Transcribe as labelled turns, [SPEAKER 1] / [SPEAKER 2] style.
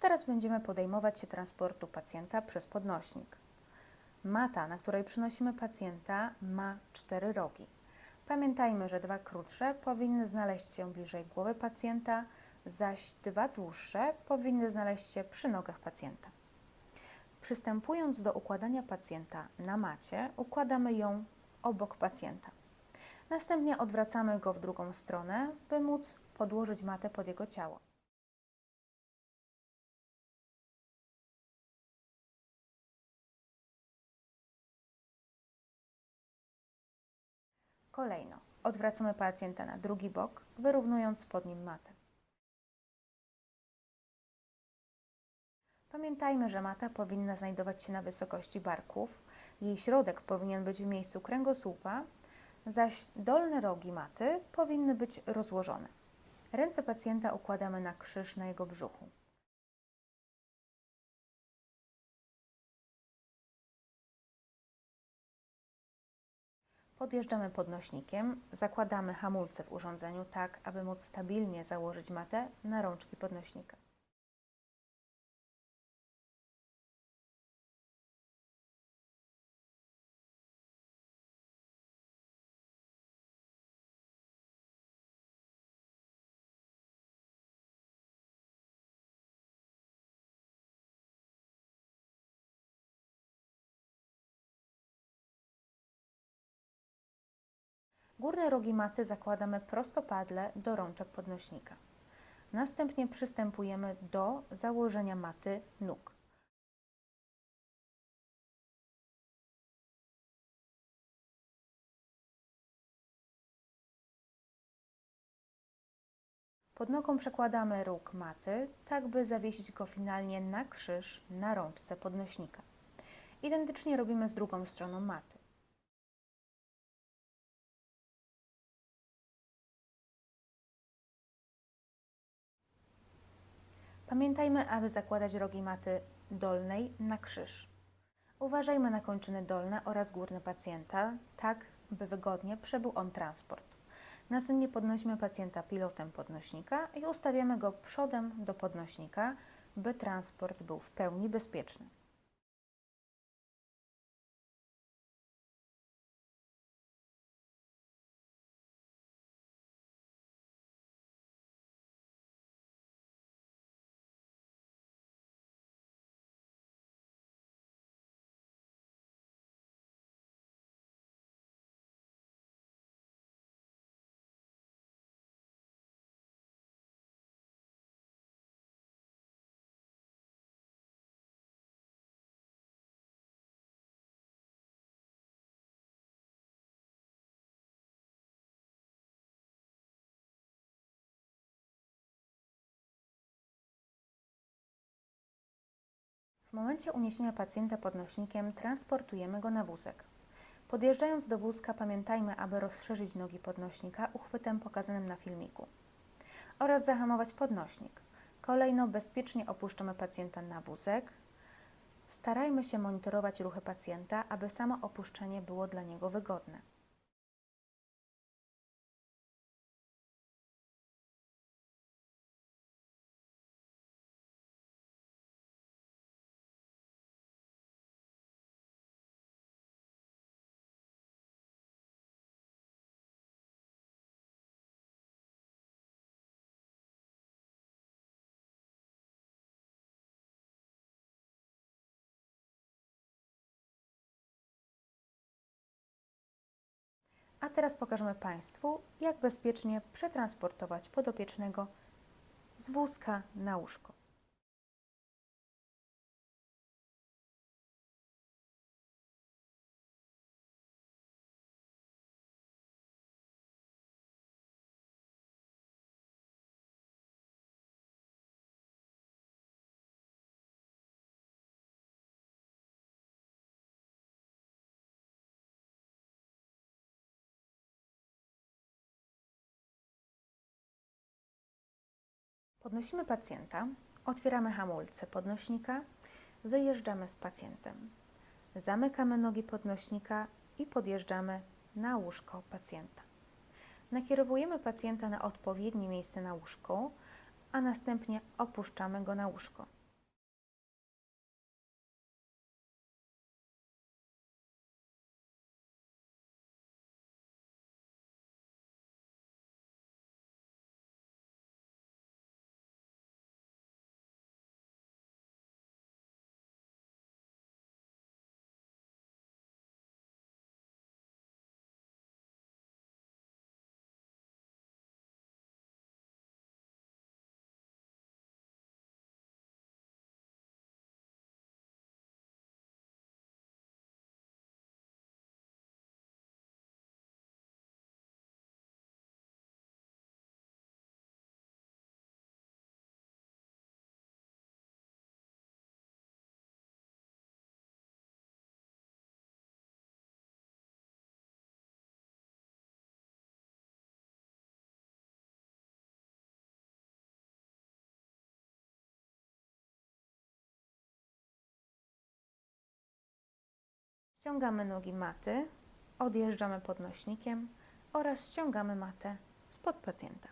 [SPEAKER 1] Teraz będziemy podejmować się transportu pacjenta przez podnośnik. Mata, na której przynosimy pacjenta, ma cztery rogi. Pamiętajmy, że dwa krótsze powinny znaleźć się bliżej głowy pacjenta, zaś dwa dłuższe powinny znaleźć się przy nogach pacjenta. Przystępując do układania pacjenta na macie, układamy ją obok pacjenta. Następnie odwracamy go w drugą stronę, by móc podłożyć matę pod jego ciało. Kolejno odwracamy pacjenta na drugi bok, wyrównując pod nim matę. Pamiętajmy, że mata powinna znajdować się na wysokości barków, jej środek powinien być w miejscu kręgosłupa, zaś dolne rogi maty powinny być rozłożone. Ręce pacjenta układamy na krzyż na jego brzuchu. Podjeżdżamy podnośnikiem, zakładamy hamulce w urządzeniu tak, aby móc stabilnie założyć matę na rączki podnośnika. Górne rogi maty zakładamy prostopadle do rączek podnośnika. Następnie przystępujemy do założenia maty nóg. Pod nogą przekładamy róg maty, tak by zawiesić go finalnie na krzyż na rączce podnośnika. Identycznie robimy z drugą stroną maty. Pamiętajmy, aby zakładać rogi maty dolnej na krzyż. Uważajmy na kończyny dolne oraz górne pacjenta, tak by wygodnie przebył on transport. Następnie podnosimy pacjenta pilotem podnośnika i ustawiamy go przodem do podnośnika, by transport był w pełni bezpieczny. W momencie uniesienia pacjenta podnośnikiem transportujemy go na wózek. Podjeżdżając do wózka pamiętajmy, aby rozszerzyć nogi podnośnika uchwytem pokazanym na filmiku oraz zahamować podnośnik. Kolejno bezpiecznie opuszczamy pacjenta na wózek. Starajmy się monitorować ruchy pacjenta, aby samo opuszczenie było dla niego wygodne. A teraz pokażemy Państwu, jak bezpiecznie przetransportować podopiecznego z wózka na łóżko. Podnosimy pacjenta, otwieramy hamulce podnośnika, wyjeżdżamy z pacjentem. Zamykamy nogi podnośnika i podjeżdżamy na łóżko pacjenta. Nakierowujemy pacjenta na odpowiednie miejsce na łóżku, a następnie opuszczamy go na łóżko. Ściągamy nogi maty, odjeżdżamy podnośnikiem oraz ściągamy matę spod pacjenta.